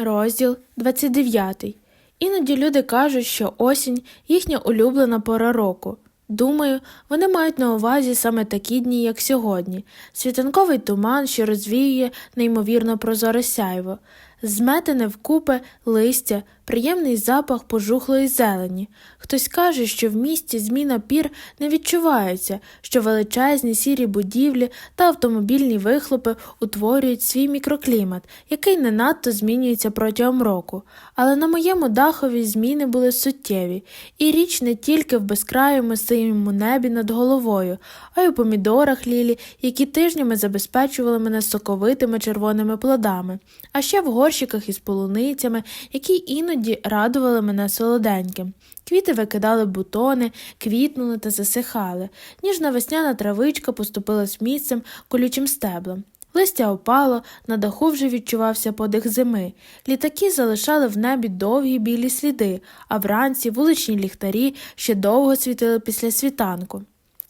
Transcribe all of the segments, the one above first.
Розділ 29. Іноді люди кажуть, що осінь їхня улюблена пора року. Думаю, вони мають на увазі саме такі дні, як сьогодні, світанковий туман, що розвіює неймовірно прозоре сяйво, зметене вкупи листя, приємний запах пожухлої зелені. Хтось каже, що в місті зміна пір не відчувається, що величезні сірі будівлі та автомобільні вихлопи утворюють свій мікроклімат, який не надто змінюється протягом року. Але на моєму дахові зміни були суттєві, і річ не тільки в безкрайому синьому небі над головою, а й у помідорах лілі, які тижнями забезпечували мене соковитими червоними плодами, а ще в горщиках із полуницями, які іноді радували мене солоденьким. Квіти викидали бутони, квітнули та засихали. Ніжна весняна травичка поступилась місцем колючим стеблом. Листя опало, на даху вже відчувався подих зими. Літаки залишали в небі довгі білі сліди, а вранці вуличні ліхтарі ще довго світили після світанку.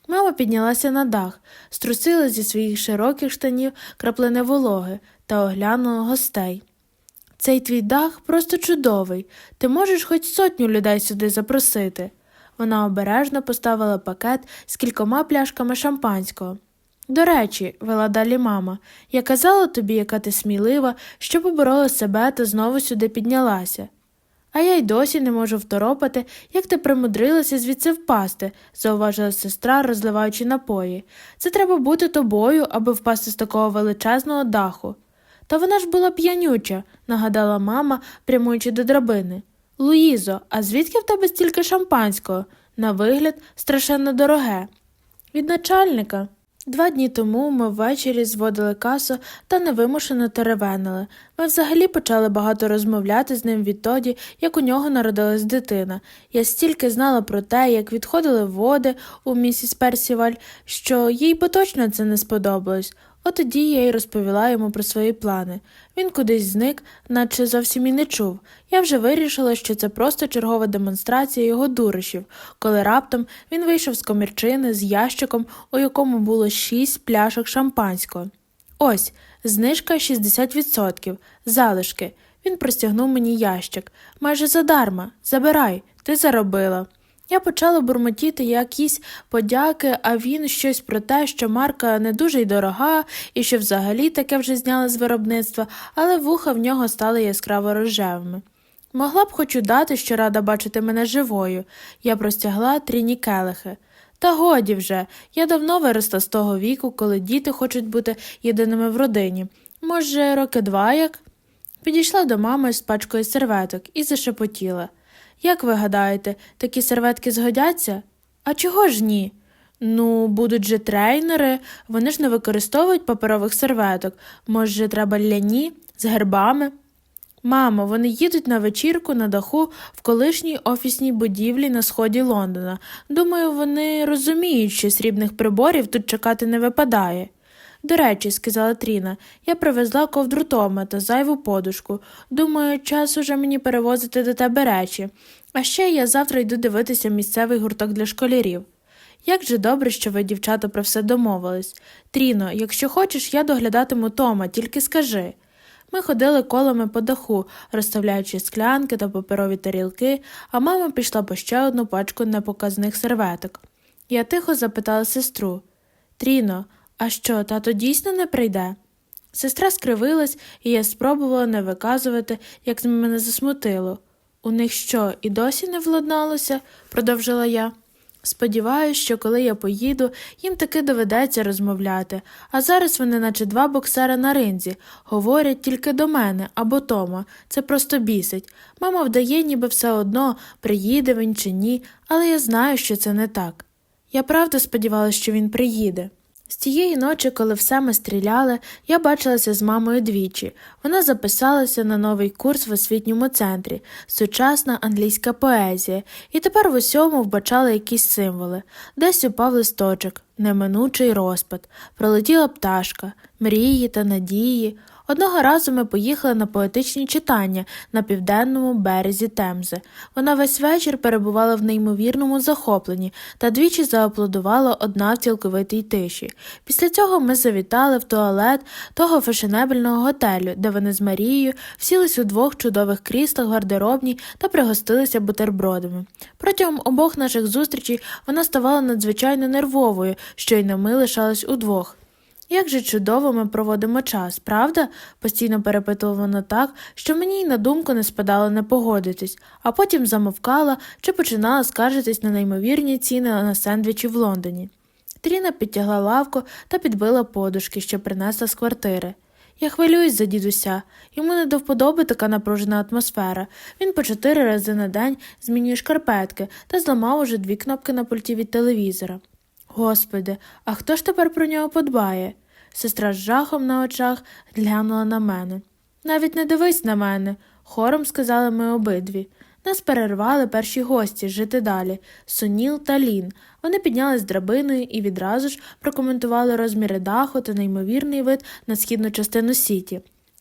Мама піднялася на дах, струсила зі своїх широких штанів краплини вологи та оглянула гостей. Цей твій дах просто чудовий. Ти можеш хоч сотню людей сюди запросити. Вона обережно поставила пакет з кількома пляшками шампанського. До речі, вела далі мама, я казала тобі, яка ти смілива, що поборола себе та знову сюди піднялася. А я й досі не можу второпати, як ти примудрилася звідси впасти, зауважила сестра, розливаючи напої. Це треба бути тобою, аби впасти з такого величезного даху. Та вона ж була п'янюча, нагадала мама, прямуючи до драбини. Луїзо, а звідки в тебе стільки шампанського? На вигляд, страшенно дороге. Від начальника. Два дні тому ми ввечері зводили касу та невимушено теревенили. Ми взагалі почали багато розмовляти з ним відтоді, як у нього народилась дитина. Я стільки знала про те, як відходили води у місіс Персіваль, що їй би точно це не сподобалось. От тоді я й розповіла йому про свої плани. Він кудись зник, наче зовсім і не чув. Я вже вирішила, що це просто чергова демонстрація його дурощів, коли раптом він вийшов з комірчини з ящиком, у якому було шість пляшок шампанського. Ось, знижка 60%, залишки. Він простягнув мені ящик. Майже задарма. Забирай, ти заробила. Я почала бурмотіти якісь подяки, а він щось про те, що марка не дуже й дорога, і що взагалі таке вже зняли з виробництва, але вуха в нього стали яскраво рожевими. Могла б хоч удати, що рада бачити мене живою. Я простягла тріні келихи. Та годі вже, я давно виросла з того віку, коли діти хочуть бути єдиними в родині. Може, роки два як? Підійшла до мами з пачкою серветок і зашепотіла. Як ви гадаєте, такі серветки згодяться? А чого ж ні? Ну, будуть же трейнери, вони ж не використовують паперових серветок. Може, треба ляні з гербами? Мамо, вони їдуть на вечірку на даху в колишній офісній будівлі на сході Лондона. Думаю, вони розуміють, що срібних приборів тут чекати не випадає. До речі, сказала Тріна, я привезла ковдру Тома та зайву подушку. Думаю, час уже мені перевозити до тебе речі. А ще я завтра йду дивитися місцевий гурток для школярів. Як же добре, що ви, дівчата, про все домовились. Тріно, якщо хочеш, я доглядатиму Тома, тільки скажи. Ми ходили колами по даху, розставляючи склянки та паперові тарілки, а мама пішла по ще одну пачку непоказних серветок. Я тихо запитала сестру Тріно, а що, тато дійсно не прийде? Сестра скривилась, і я спробувала не виказувати, як мене засмутило. У них що, і досі не владналося? продовжила я. Сподіваюсь, що коли я поїду, їм таки доведеться розмовляти, а зараз вони, наче два боксери на ринзі, говорять тільки до мене або Тома. Це просто бісить. Мама вдає, ніби все одно, приїде він чи ні, але я знаю, що це не так. Я правда сподівалася, що він приїде. З тієї ночі, коли все ми стріляли, я бачилася з мамою двічі. Вона записалася на новий курс в освітньому центрі сучасна англійська поезія, і тепер в усьому вбачала якісь символи. Десь упав листочок, неминучий розпад, пролетіла пташка, мрії та надії. Одного разу ми поїхали на поетичні читання на південному березі Темзи. Вона весь вечір перебувала в неймовірному захопленні та двічі зааплодувала одна в цілковитій тиші. Після цього ми завітали в туалет того фешенебельного готелю, де вони з Марією всілись у двох чудових кріслах гардеробній та пригостилися бутербродами. Протягом обох наших зустрічей вона ставала надзвичайно нервовою, що щойно ми лишались удвох. Як же чудово ми проводимо час, правда? постійно перепитувала так, що мені й на думку не спадало не погодитись, а потім замовкала чи починала скаржитись на неймовірні ціни на сендвічі в Лондоні. Тріна підтягла лавку та підбила подушки, що принесла з квартири. Я хвилююсь за дідуся. Йому не до вподоби така напружена атмосфера. Він по чотири рази на день змінює шкарпетки та зламав уже дві кнопки на пульті від телевізора. Господи, а хто ж тепер про нього подбає? Сестра з жахом на очах глянула на мене. Навіть не дивись на мене, хором сказали ми обидві. Нас перервали перші гості жити далі Соніл та Лін. Вони піднялись драбиною і відразу ж прокоментували розміри даху та неймовірний вид на східну частину сіті.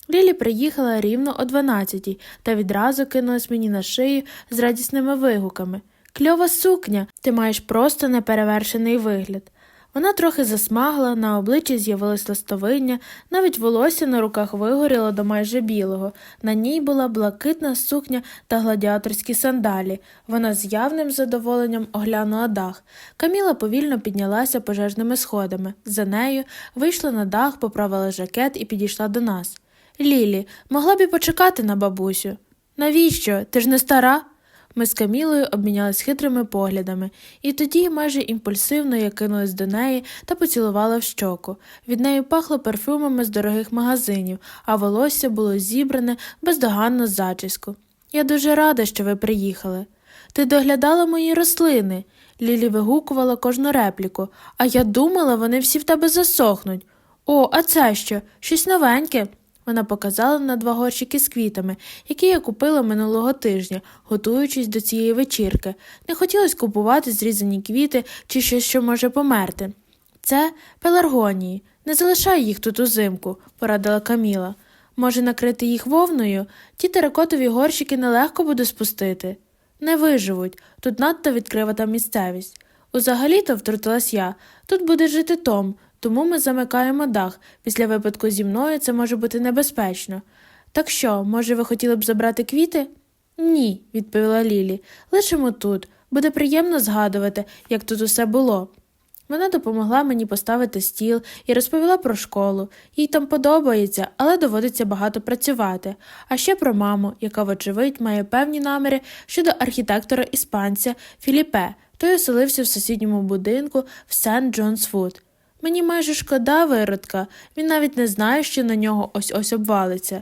Лілі приїхала рівно о 12 та відразу кинулась мені на шию з радісними вигуками. Кльова сукня, ти маєш просто неперевершений вигляд. Вона трохи засмагла, на обличчі з'явилось ластовиння, навіть волосся на руках вигоріло до майже білого. На ній була блакитна сукня та гладіаторські сандалі. Вона з явним задоволенням оглянула дах. Каміла повільно піднялася пожежними сходами. За нею вийшла на дах, поправила жакет і підійшла до нас. Лілі, могла б і почекати на бабусю. Навіщо? Ти ж не стара? Ми з Камілою обмінялись хитрими поглядами, і тоді майже імпульсивно я кинулась до неї та поцілувала в щоку. Від неї пахло парфюмами з дорогих магазинів, а волосся було зібране бездоганно з зачіску. Я дуже рада, що ви приїхали. Ти доглядала мої рослини. Лілі вигукувала кожну репліку, а я думала, вони всі в тебе засохнуть. О, а це що? Щось новеньке. Вона показала на два горщики з квітами, які я купила минулого тижня, готуючись до цієї вечірки. Не хотілося купувати зрізані квіти чи щось, що може померти. Це пеларгонії. Не залишай їх тут узимку, порадила Каміла. Може, накрити їх вовною? Ті теракотові горщики нелегко буде спустити. Не виживуть, тут надто відкрита місцевість. Узагалі-то втрутилась я. Тут буде жити Том, тому ми замикаємо дах. Після випадку зі мною це може бути небезпечно. Так що, може, ви хотіли б забрати квіти? Ні, відповіла Лілі. Лишимо тут. Буде приємно згадувати, як тут усе було. Вона допомогла мені поставити стіл і розповіла про школу. Їй там подобається, але доводиться багато працювати. А ще про маму, яка, вочевидь, має певні наміри щодо архітектора іспанця Філіпе. Той оселився в сусідньому будинку в Сент Джонс Фуд. Мені майже шкода виродка, він навіть не знає, що на нього ось ось обвалиться.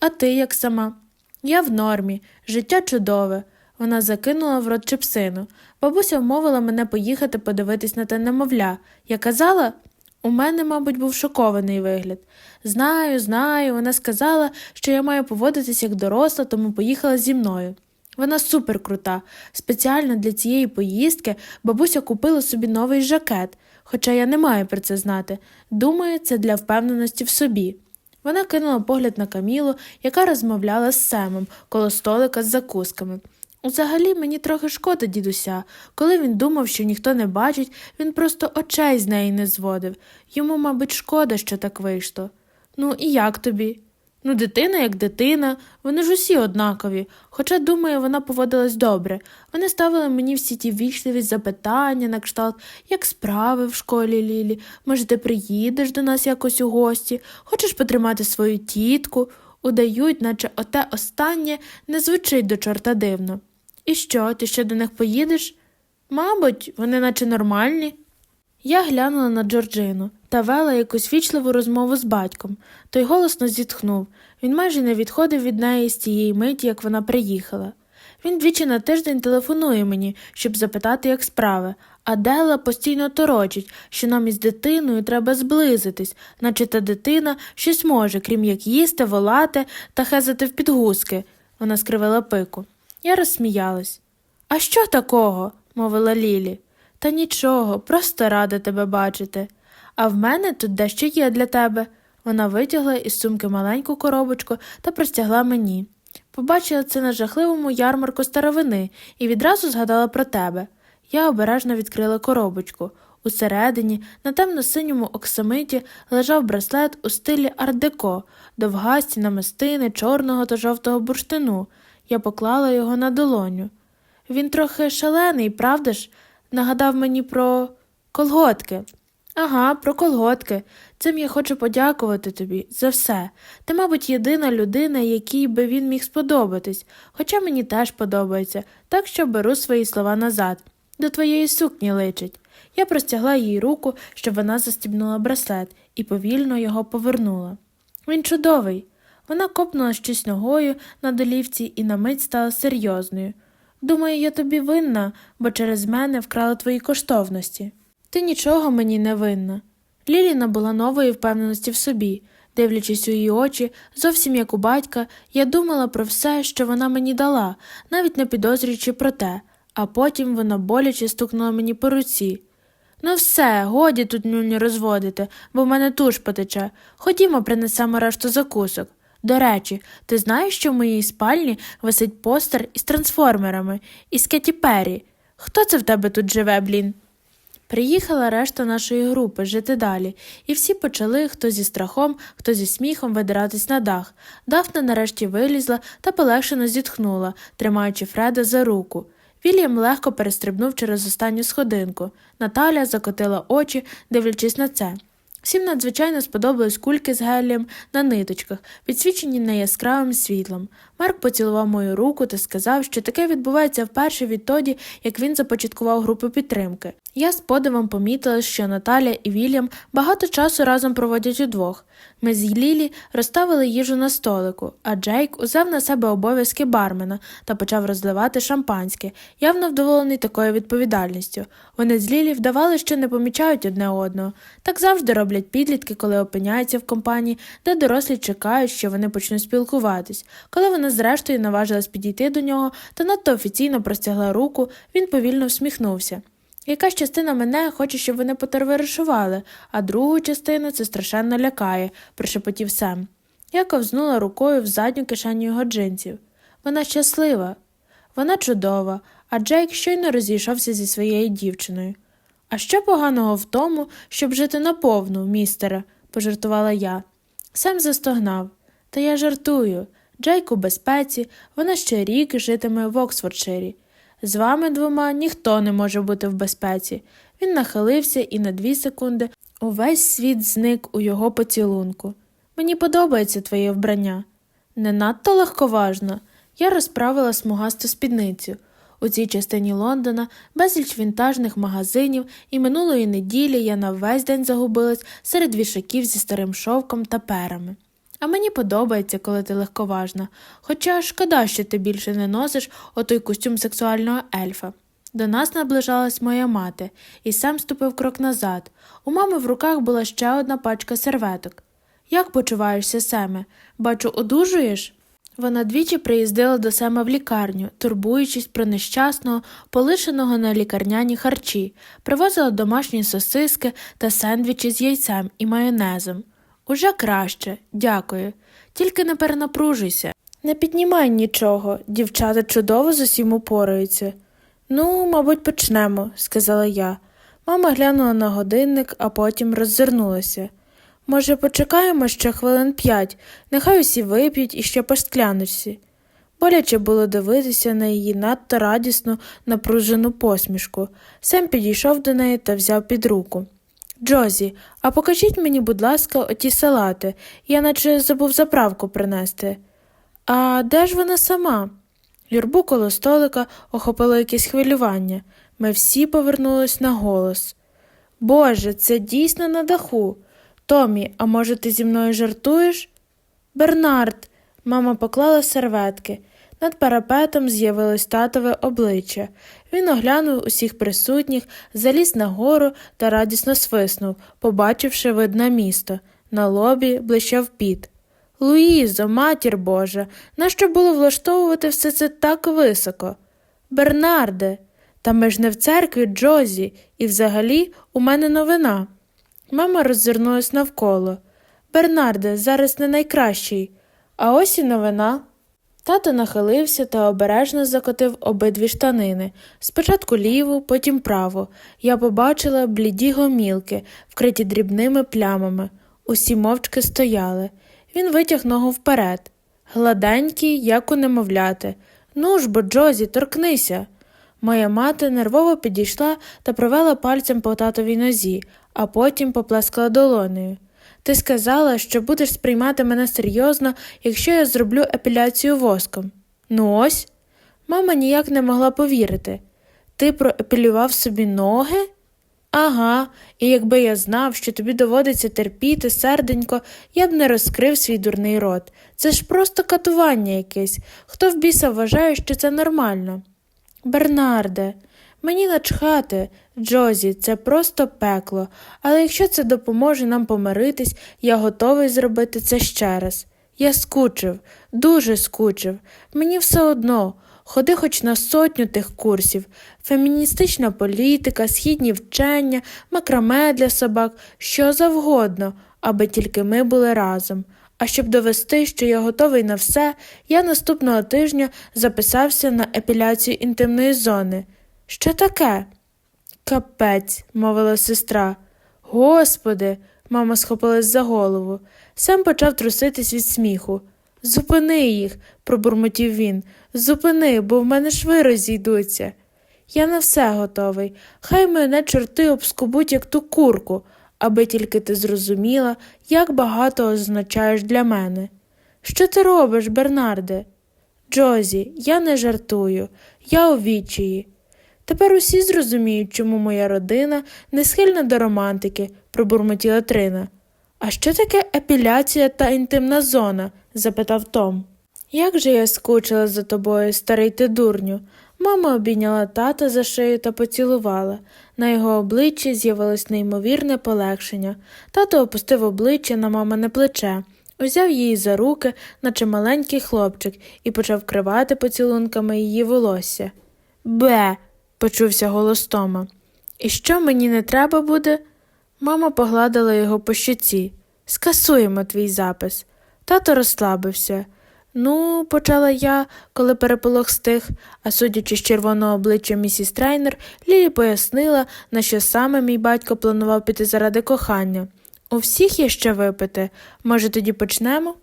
А ти як сама? Я в нормі, життя чудове. Вона закинула в рот чепсину. Бабуся вмовила мене поїхати подивитись на те немовля. Я казала, у мене, мабуть, був шокований вигляд. Знаю, знаю, вона сказала, що я маю поводитись як доросла, тому поїхала зі мною. Вона суперкрута. Спеціально для цієї поїздки бабуся купила собі новий жакет, хоча я не маю про це знати. Думаю, це для впевненості в собі. Вона кинула погляд на Камілу, яка розмовляла з Семом коло столика з закусками. Взагалі мені трохи шкода дідуся. Коли він думав, що ніхто не бачить, він просто очей з неї не зводив. Йому, мабуть, шкода, що так вийшло. Ну, і як тобі? Ну, дитина як дитина, вони ж усі однакові, хоча, думаю, вона поводилась добре. Вони ставили мені всі ті вічливі запитання на кшталт, як справи в школі Лілі, може, ти приїдеш до нас якось у гості, хочеш потримати свою тітку, удають, наче оте останнє не звучить до чорта дивно. І що, ти ще до них поїдеш? Мабуть, вони наче нормальні. Я глянула на Джорджину та вела якусь вічливу розмову з батьком. Той голосно зітхнув. Він майже не відходив від неї з тієї миті, як вона приїхала. Він двічі на тиждень телефонує мені, щоб запитати, як справи, а Дела постійно торочить, що нам із дитиною треба зблизитись, наче та дитина щось може, крім як їсти, волати та хезати в підгузки. Вона скривила пику. Я розсміялась. А що такого? мовила Лілі. Та нічого, просто рада тебе бачити. А в мене тут дещо є для тебе. Вона витягла із сумки маленьку коробочку та простягла мені. Побачила це на жахливому ярмарку старовини і відразу згадала про тебе. Я обережно відкрила коробочку. Усередині, на темно-синьому оксамиті, лежав браслет у стилі ар-деко, довгасті намистини чорного та жовтого бурштину. Я поклала його на долоню. Він трохи шалений, правда ж? Нагадав мені про колготки. Ага, про колготки. Цим я хочу подякувати тобі за все. Ти, мабуть, єдина людина, якій би він міг сподобатись, хоча мені теж подобається, так що беру свої слова назад. До твоєї сукні личить. Я простягла їй руку, щоб вона застібнула браслет, і повільно його повернула. Він чудовий. Вона копнула щось ногою на долівці і на мить стала серйозною. Думаю, я тобі винна, бо через мене вкрала твої коштовності. Ти нічого мені не винна. Лілі набула нової впевненості в собі. Дивлячись у її очі, зовсім як у батька, я думала про все, що вона мені дала, навіть не підозрюючи про те, а потім вона боляче стукнула мені по руці. Ну все, годі тут нюню розводити, бо в мене туш потече. Ходімо, принесемо решту закусок. До речі, ти знаєш, що в моїй спальні висить постер із трансформерами, із Кеті Перрі? Хто це в тебе тут живе, блін? Приїхала решта нашої групи жити далі, і всі почали хто зі страхом, хто зі сміхом видиратись на дах. Дафна нарешті вилізла та полегшено зітхнула, тримаючи Фреда за руку. Вільям легко перестрибнув через останню сходинку. Наталя закотила очі, дивлячись на це. Всім надзвичайно сподобались кульки з гелієм на ниточках, підсвічені неяскравим світлом. Марк поцілував мою руку та сказав, що таке відбувається вперше відтоді, як він започаткував групу підтримки. Я з подивом помітила, що Наталя і Вільям багато часу разом проводять удвох. Ми з Лілі розставили їжу на столику, а Джейк узяв на себе обов'язки бармена та почав розливати шампанське, явно вдоволений такою відповідальністю. Вони з Лілі вдавали, що не помічають одне одного. Так завжди роблять підлітки, коли опиняються в компанії, де дорослі чекають, що вони почнуть спілкуватись. Коли вона зрештою наважилась підійти до нього та надто офіційно простягла руку, він повільно всміхнувся. Якась частина мене хоче, щоб вони потерверишували, а другу частину це страшенно лякає, прошепотів Сем. Я ковзнула рукою в задню кишеню його джинсів. Вона щаслива, вона чудова, а Джейк щойно розійшовся зі своєю дівчиною. А що поганого в тому, щоб жити наповну, містере, пожартувала я. Сем застогнав. Та я жартую. Джейк у безпеці, вона ще рік житиме в Оксфордширі. З вами двома ніхто не може бути в безпеці. Він нахилився і на дві секунди увесь світ зник у його поцілунку. Мені подобається твоє вбрання. Не надто легковажно. Я розправила смугасту спідницю. У цій частині Лондона безліч вінтажних магазинів, і минулої неділі я на весь день загубилась серед вішаків зі старим шовком та перами. А мені подобається, коли ти легковажна, хоча шкода, що ти більше не носиш отой костюм сексуального ельфа. До нас наближалась моя мати, і сам ступив крок назад. У мами в руках була ще одна пачка серветок. Як почуваєшся, Семе? Бачу, одужуєш? Вона двічі приїздила до Сема в лікарню, турбуючись про нещасного, полишеного на лікарняні харчі, привозила домашні сосиски та сендвічі з яйцем і майонезом. Уже краще, дякую. Тільки не перенапружуйся. Не піднімай нічого, дівчата чудово з усім упораються. Ну, мабуть, почнемо, сказала я. Мама глянула на годинник, а потім роззирнулася. Може, почекаємо ще хвилин п'ять, нехай усі вип'ють і ще по скляночці. Боляче було дивитися на її надто радісну, напружену посмішку. Сем підійшов до неї та взяв під руку. Джозі, а покажіть мені, будь ласка, оті салати. Я наче забув заправку принести. А де ж вона сама? Юрбу коло столика охопило якесь хвилювання. Ми всі повернулись на голос. Боже, це дійсно на даху. Томі, а може, ти зі мною жартуєш? Бернард, мама поклала серветки. Над парапетом з'явилось татове обличчя. Він оглянув усіх присутніх, заліз на гору та радісно свиснув, побачивши видне місто. На лобі блищав піт. Луїзо, матір Божа, нащо було влаштовувати все це так високо? Бернарде, та ми ж не в церкві Джозі, і взагалі у мене новина. Мама роззирнулась навколо. Бернарде, зараз не найкращий. А ось і новина. Тато нахилився та обережно закотив обидві штанини. Спочатку ліву, потім праву. Я побачила бліді гомілки, вкриті дрібними плямами. Усі мовчки стояли. Він витяг ногу вперед. Гладенький, як у немовляти. Ну ж бо, Джозі, торкнися. Моя мати нервово підійшла та провела пальцем по татовій нозі, а потім поплескала долонею. Ти сказала, що будеш сприймати мене серйозно, якщо я зроблю епіляцію воском. Ну ось. Мама ніяк не могла повірити. Ти проепілював собі ноги? Ага, і якби я знав, що тобі доводиться терпіти, серденько, я б не розкрив свій дурний рот. Це ж просто катування якесь. Хто в біса вважає, що це нормально? Бернарде, мені начхати, Джозі, це просто пекло, але якщо це допоможе нам помиритись, я готовий зробити це ще раз. Я скучив, дуже скучив. Мені все одно. Ходи хоч на сотню тих курсів феміністична політика, східні вчення, макраме для собак, що завгодно, аби тільки ми були разом. А щоб довести, що я готовий на все, я наступного тижня записався на епіляцію інтимної зони. Що таке? Капець, мовила сестра. Господи, мама схопилась за голову. Сам почав труситись від сміху. Зупини їх, пробурмотів він. Зупини, бо в мене шви розійдуться. Я на все готовий. Хай мене чорти обскубуть, як ту курку, аби тільки ти зрозуміла, як багато означаєш для мене. Що ти робиш, Бернарде? Джозі, я не жартую, я у відчаї. Тепер усі зрозуміють, чому моя родина не схильна до романтики, пробурмотіла Трина. А що таке епіляція та інтимна зона? запитав Том. Як же я скучила за тобою, старий ти дурню. Мама обійняла тата за шию та поцілувала. На його обличчі з'явилось неймовірне полегшення. Тато опустив обличчя на мамине плече, узяв її за руки, наче маленький хлопчик, і почав кривати поцілунками її волосся. Бе. Почувся голос Тома. І що мені не треба буде? Мама погладила його по щоці. Скасуємо твій запис. Тато розслабився. Ну, почала я, коли переполох стих, а судячи з червоного обличчя місіс Трейнер, Лілі пояснила, на що саме мій батько планував піти заради кохання. У всіх є ще випити. Може, тоді почнемо?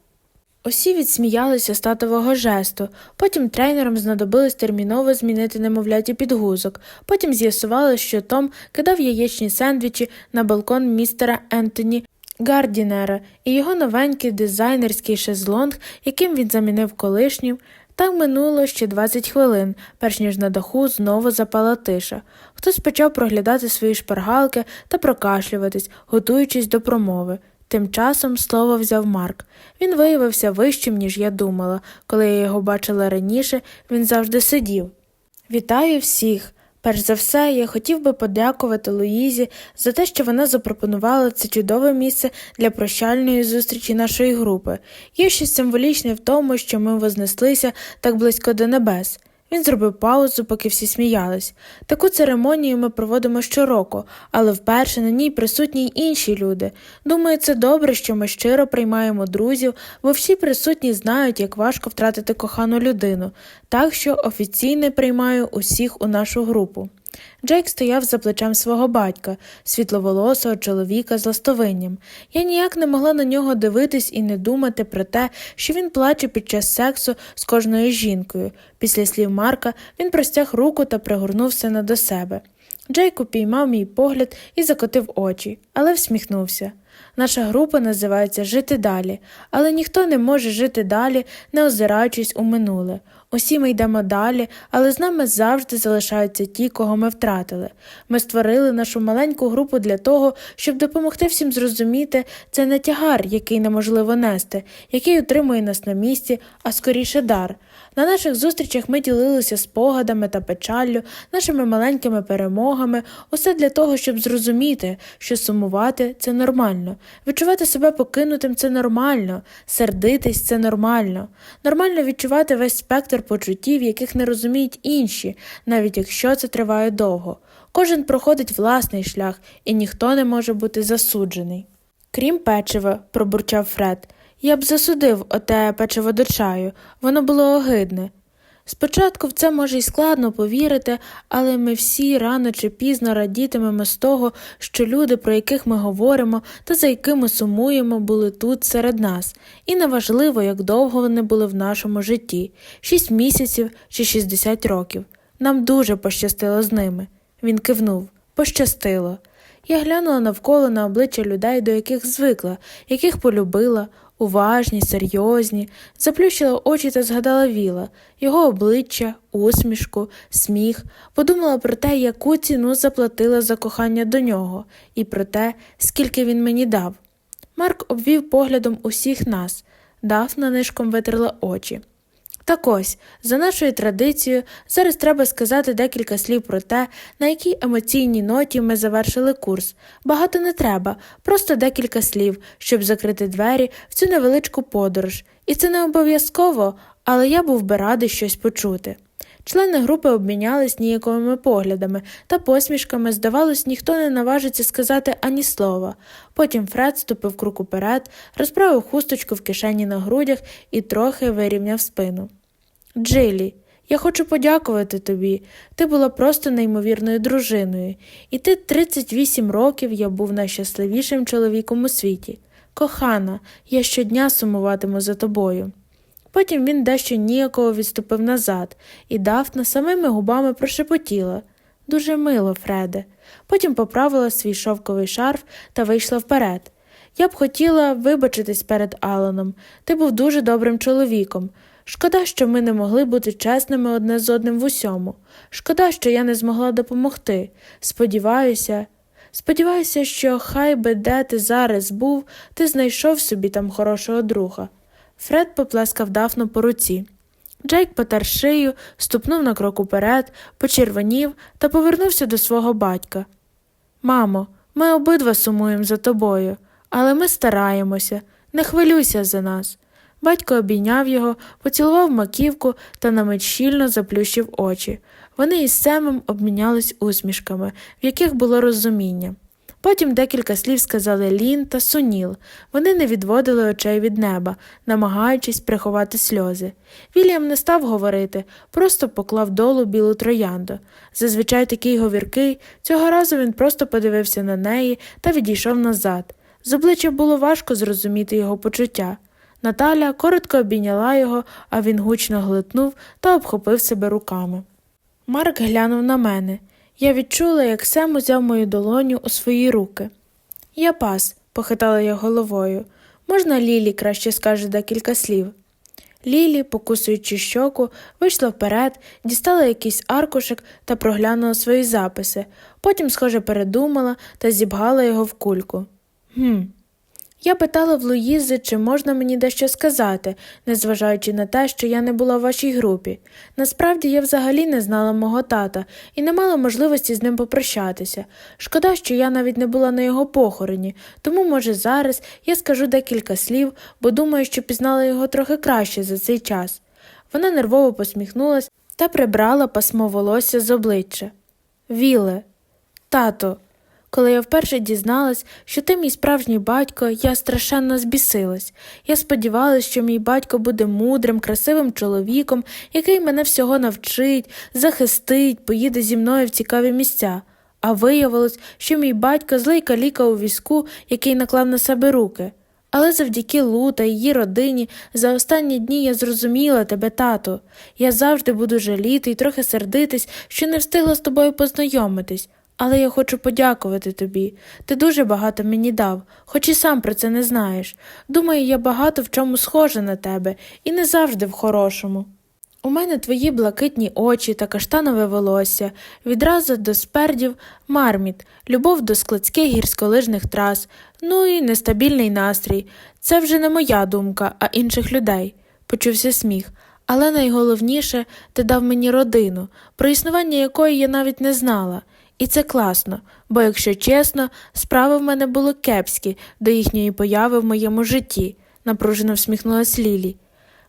Усі відсміялися з татового жесту, потім тренерам знадобилось терміново змінити немовляті підгузок, потім з'ясували, що Том кидав яєчні сендвічі на балкон містера Ентоні Гардінера і його новенький дизайнерський шезлонг, яким він замінив колишнім. Так минуло ще 20 хвилин, перш ніж на даху знову запала тиша. Хтось почав проглядати свої шпаргалки та прокашлюватись, готуючись до промови. Тим часом слово взяв Марк. Він виявився вищим, ніж я думала. Коли я його бачила раніше, він завжди сидів. Вітаю всіх! Перш за все, я хотів би подякувати Луїзі за те, що вона запропонувала це чудове місце для прощальної зустрічі нашої групи. Є щось символічне в тому, що ми вознеслися так близько до небес. Він зробив паузу, поки всі сміялись. Таку церемонію ми проводимо щороку, але вперше на ній присутні й інші люди. Думаю, це добре, що ми щиро приймаємо друзів, бо всі присутні знають, як важко втратити кохану людину, так що офіційно приймаю усіх у нашу групу. Джейк стояв за плечем свого батька, світловолосого чоловіка з ластовинням. Я ніяк не могла на нього дивитись і не думати про те, що він плаче під час сексу з кожною жінкою. Після слів Марка він простяг руку та пригорнув сина до себе. Джейк упіймав мій погляд і закотив очі, але всміхнувся. Наша група називається Жити далі, але ніхто не може жити далі, не озираючись у минуле. Усі ми йдемо далі, але з нами завжди залишаються ті, кого ми втратили. Ми створили нашу маленьку групу для того, щоб допомогти всім зрозуміти, це не тягар, який неможливо нести, який утримує нас на місці, а скоріше дар. На наших зустрічах ми ділилися спогадами та печаллю, нашими маленькими перемогами, усе для того, щоб зрозуміти, що сумувати це нормально, відчувати себе покинутим це нормально, сердитись це нормально, нормально відчувати весь спектр почуттів, яких не розуміють інші, навіть якщо це триває довго. Кожен проходить власний шлях, і ніхто не може бути засуджений. Крім печива, пробурчав Фред. Я б засудив оте печиво до чаю, воно було огидне. Спочатку в це може й складно повірити, але ми всі рано чи пізно радітимемо з того, що люди, про яких ми говоримо та за якими сумуємо, були тут серед нас, і неважливо, як довго вони були в нашому житті шість місяців чи 60 років. Нам дуже пощастило з ними. Він кивнув пощастило. Я глянула навколо на обличчя людей, до яких звикла, яких полюбила, уважні, серйозні, заплющила очі та згадала віла, його обличчя, усмішку, сміх, подумала про те, яку ціну заплатила за кохання до нього, і про те, скільки він мені дав. Марк обвів поглядом усіх нас, Дафна нишком витерла очі. Так ось, за нашою традицією, зараз треба сказати декілька слів про те, на якій емоційній ноті ми завершили курс. Багато не треба, просто декілька слів, щоб закрити двері в цю невеличку подорож. І це не обов'язково, але я був би радий щось почути. Члени групи обмінялись ніяковими поглядами та посмішками, здавалось, ніхто не наважиться сказати ані слова. Потім Фред ступив крок уперед, розправив хусточку в кишені на грудях і трохи вирівняв спину. Джилі, я хочу подякувати тобі. Ти була просто неймовірною дружиною, і ти 38 років я був найщасливішим чоловіком у світі. Кохана, я щодня сумуватиму за тобою. Потім він дещо ніяково відступив назад і Дафна самими губами прошепотіла дуже мило, Фреде. Потім поправила свій шовковий шарф та вийшла вперед. Я б хотіла вибачитись перед Аланом. Ти був дуже добрим чоловіком. Шкода, що ми не могли бути чесними одне з одним в усьому. Шкода, що я не змогла допомогти. Сподіваюся, сподіваюся, що хай би де ти зараз був, ти знайшов собі там хорошого друга. Фред поплескав Дафну по руці. Джейк потер шию, ступнув на крок уперед, почервонів та повернувся до свого батька. Мамо, ми обидва сумуємо за тобою, але ми стараємося, не хвилюйся за нас. Батько обійняв його, поцілував маківку та на мить щільно заплющив очі. Вони із Семом обмінялись усмішками, в яких було розуміння. Потім декілька слів сказали Лін та Суніл. Вони не відводили очей від неба, намагаючись приховати сльози. Вільям не став говорити, просто поклав долу білу троянду. Зазвичай такий говіркий, цього разу він просто подивився на неї та відійшов назад. З обличчя було важко зрозуміти його почуття. Наталя коротко обійняла його, а він гучно глитнув та обхопив себе руками. Марк глянув на мене. Я відчула, як Сем узяв мою долоню у свої руки. Я пас, похитала я головою. Можна Лілі краще скаже декілька слів. Лілі, покусуючи щоку, вийшла вперед, дістала якийсь аркушик та проглянула свої записи, потім, схоже, передумала та зібгала його в кульку. Гм. Я питала в Луїзи, чи можна мені дещо сказати, незважаючи на те, що я не була в вашій групі. Насправді я взагалі не знала мого тата і не мала можливості з ним попрощатися. Шкода, що я навіть не була на його похороні, тому, може, зараз я скажу декілька слів, бо думаю, що пізнала його трохи краще за цей час. Вона нервово посміхнулась та прибрала пасмо волосся з обличчя. Віле, тато. Коли я вперше дізналась, що ти мій справжній батько, я страшенно збісилась. Я сподівалась, що мій батько буде мудрим, красивим чоловіком, який мене всього навчить, захистить, поїде зі мною в цікаві місця. А виявилось, що мій батько злий каліка у візку, який наклав на себе руки. Але завдяки Лу та її родині за останні дні я зрозуміла тебе, тату. Я завжди буду жаліти і трохи сердитись, що не встигла з тобою познайомитись. Але я хочу подякувати тобі. Ти дуже багато мені дав, хоч і сам про це не знаєш. Думаю, я багато в чому схожа на тебе, і не завжди в хорошому. У мене твої блакитні очі та каштанове волосся, відразу до спердів марміт, любов до складських гірськолижних трас, ну і нестабільний настрій. Це вже не моя думка, а інших людей. Почувся сміх. Але найголовніше ти дав мені родину, про існування якої я навіть не знала. І це класно, бо, якщо чесно, справи в мене були кепські до їхньої появи в моєму житті, напружено всміхнулась Лілі.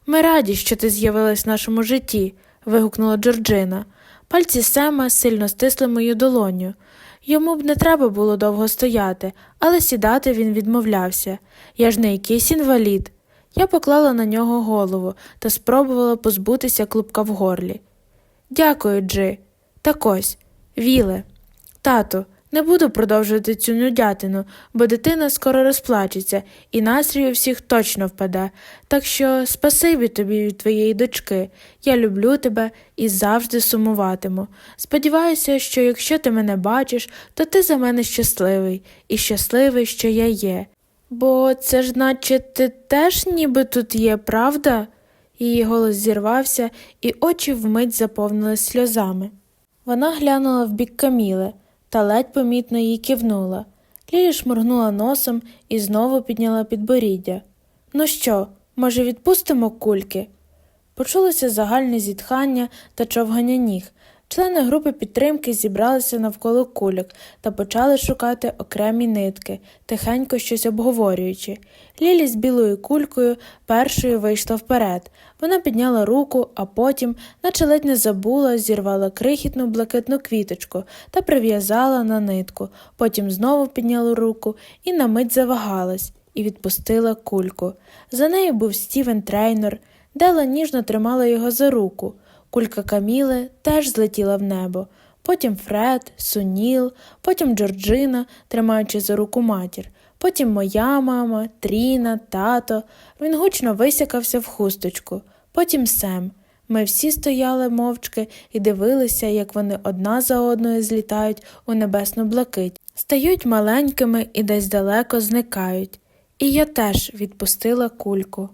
Ми раді, що ти з'явилась в нашому житті, вигукнула Джорджина. Пальці Сема сильно стисли мою долоню. Йому б не треба було довго стояти, але сідати він відмовлявся. Я ж не якийсь інвалід. Я поклала на нього голову та спробувала позбутися клубка в горлі. Дякую, Джи. Так ось, Віле, тату, не буду продовжувати цю нудятину, бо дитина скоро розплачеться, і настрій у всіх точно впаде. Так що спасибі тобі від твоєї дочки. Я люблю тебе і завжди сумуватиму. Сподіваюся, що якщо ти мене бачиш, то ти за мене щасливий, і щасливий, що я є. Бо це ж наче ти теж ніби тут є, правда? Її голос зірвався, і очі вмить заповнились сльозами. Вона глянула в бік Каміли та ледь помітно їй кивнула. Лілі шморгнула носом і знову підняла підборіддя. Ну що, може, відпустимо кульки? Почулося загальне зітхання та човгання ніг. Члени групи підтримки зібралися навколо кульок та почали шукати окремі нитки, тихенько щось обговорюючи. Лілі з білою кулькою першою вийшла вперед. Вона підняла руку, а потім, наче ледь не забула, зірвала крихітну блакитну квіточку та прив'язала на нитку. Потім знову підняла руку і на мить завагалась і відпустила кульку. За нею був Стівен Трейнор. Дела ніжно тримала його за руку. Кулька Каміли теж злетіла в небо. Потім Фред, Суніл, потім Джорджина, тримаючи за руку матір. Потім моя мама, Тріна, тато. Він гучно висякався в хусточку. Потім Сем. Ми всі стояли мовчки і дивилися, як вони одна за одною злітають у небесну блакить, стають маленькими і десь далеко зникають. І я теж відпустила кульку.